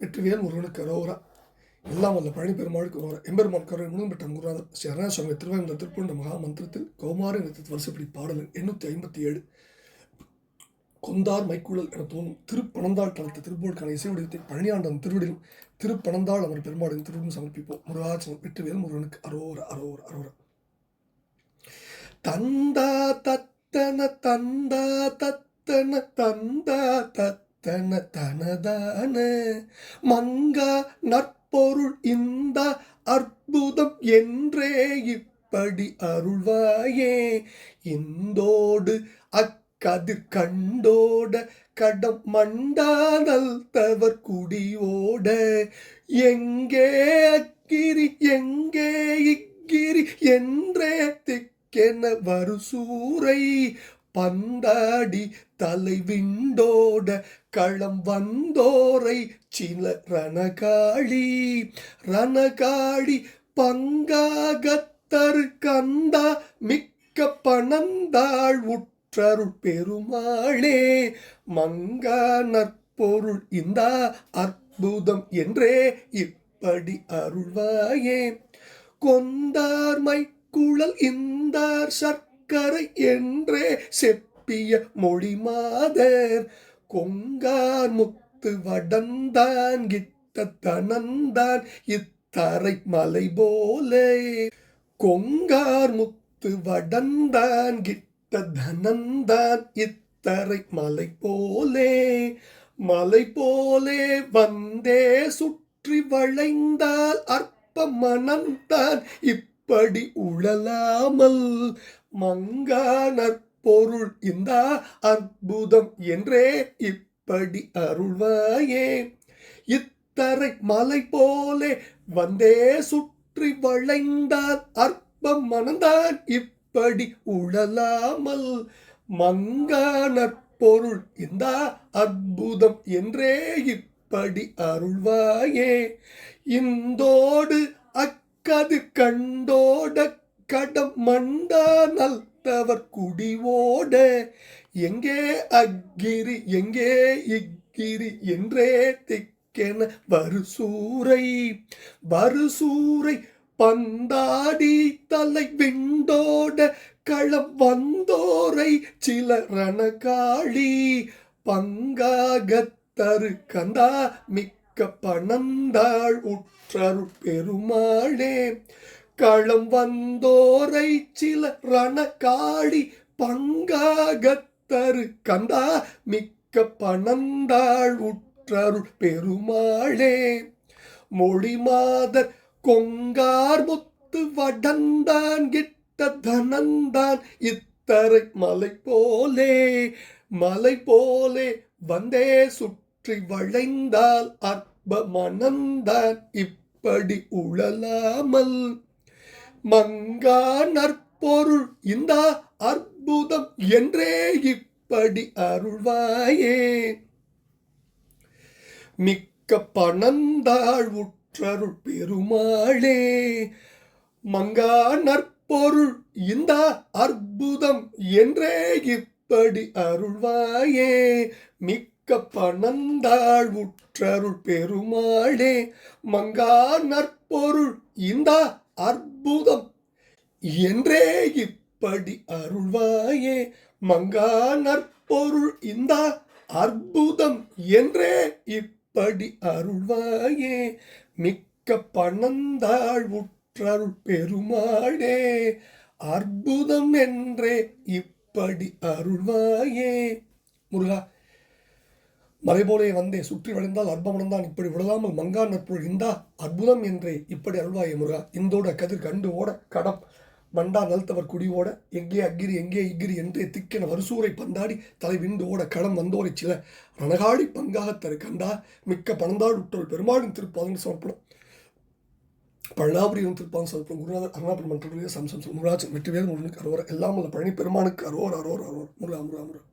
வெற்றிவேல் முருகனுக்கு அரோரா எல்லாம் வல்ல பழனி பெருமாளுக்கு அரோரா எம்பெருமான் கருணை பெற்ற குருநாதர் ஸ்ரீ அருணாசுவாமி திருவாயுந்த திருப்பூண்ட மகா மந்திரத்தில் கௌமார நிறுத்தத்து வருஷப்படி பாடலன் எண்ணூற்றி ஐம்பத்தி ஏழு. கொந்தார் மைக்குழல் என தோணும் திருப்பணந்தாள் தளத்த திருப்போருக்கான இசை வடிவத்தை பழனியாண்டன் திருவிடிலும் திருப்பனந்தாள் அவர் பெருமாளின் திருவிடும் சமர்ப்பிப்போம். முருகாச்சனம் வெற்றிவேல் முருகனுக்கு அரோர அரோர அரோர. தந்தா தத்தன தந்தா தத்தன தந்தா தன தனதான மங்கா நற்பொருள் இந்த அற்புதம் என்றே இப்படி அருள்வாயே. இந்தோடு அக்கதிர் கண்டோட கடம் மண்டாதல் தவர் குடியோட. எங்கே அக்கிரி எங்கே இக்கிரி என்றே திக்கென வருசூரை பந்தாடி தலை விண்டோட களம் வந்தோரை சில ரணகாளி ரணகாளி பங்காகத்தரு கந்தா மிக்க பணந்தாள் உற்றருள் பெருமாளே. மங்கா நற்பொருள் இந்த அற்புதம் என்றே இப்படி அருள்வாயே. கொந்தார்மை குழல் இந்தார் சர்க்கரை என்றே செப்பிய மொழி மாதர் கொங்கார் முத்து வடந்தான் கிட்ட தனந்தான் இத்தரை மலை போலே. கொங்கார் முத்து வடந்தான் கிட்ட தனந்தான் இத்தரை மலை போலே. மலை போலே வந்தே சுற்றி வளைந்தால் அற்ப மனந்தான் இப்படி உழலாமல் மங்கான பொருள் இந்த அற்புதம் என்றே இப்படி அருள்வாயே. இத்தரை மலை போலே வந்தே சுற்றி வளைந்தார் அற்பம் மணந்தார் இப்படி உழலாமல். மங்கான பொருள் இந்த அற்புதம் என்றே இப்படி அருள்வாயே. இந்தோடு அக்கது கண்டோட கடம் மண்டா நல்தவர் குடிவோட. எங்கே அக்கிரி எங்கே இக்கிரி என்றே திக்கென வருசூரை. வருசூரை பந்தாடி தலை விண்டோட களம் வந்தோரை சில ரணகாளி பங்காகத்தரு கந்தா மிக்க பணந்தாள் உற்றருள் பெருமாளே. களம் வந்தோரை சில ரணக்காடி பங்காகத்தரு. கந்தா மிக்க பணந்தாள் உற்றருள் பெருமாளே. மொழி மாதர் கொங்கார் முத்து வடந்தான் கிட்ட தனந்தான் இத்தரை மலை போலே மலை போலே வந்தே சுற்றி வளைந்தால் அற்ப மனந்தான் இப்படி உழலாமல் மங்கா நற்பொருள் இந்த அற்புதம் என்றே இப்படி அருள்வாயே. மிக்க பணந்தாள் உற்றருள் பெருமாளே மங்கா நற்பொருள் இந்த அற்புதம் என்றே இப்படி அருள்வாயே. மிக்க பணந்தாள் உற்றருள் பெருமாளே மங்கா நற்பொருள் இந்த அற்புதம். என்றே இப்படி அருள்வாயே மங்கா நற்பொருள் இந்த அற்புதம். என்றே இப்படி அருள்வாயே மிக்க பணந்தாள் உற்றருள் பெருமாளே அற்புதம் என்றே இப்படி அருள்வாயே. முருகா மலைபோலே வந்தே சுற்றி வளைந்தால் அற்பமனந்தான் இப்படி விடலாமல் மங்கா நற்பொருள் இந்தா அற்புதம் என்றே இப்படி அருள்வாய முருகா. இந்தோட கதிர் கண்டு ஓட கடம் மண்டா நல்தவர் குடி ஓட எங்கே அக்கிரி எங்கே இக்கிரி என்றே திக்கென வருசூரை பந்தாடி தலை விண்டு ஓட களம் வந்தோரை சில ரணகாடி தரு கண்டா மிக்க பணந்தாள் உற்றோர் பெருமாளின் திருப்பாதன் சமர்ப்பணம். பழனாபுரியும் திருப்பாதம் சமர்ப்பணம். குருநாதர் அருணாபுரம் மன்றத்திலே சம்சம் முருகாஜன் வெற்றிவேல் முருகனுக்கு அரோர் எல்லாம் உள்ள பழனி பெருமானுக்கு அரோர் அரோர் அரோர். முருகா முருகா முருகா.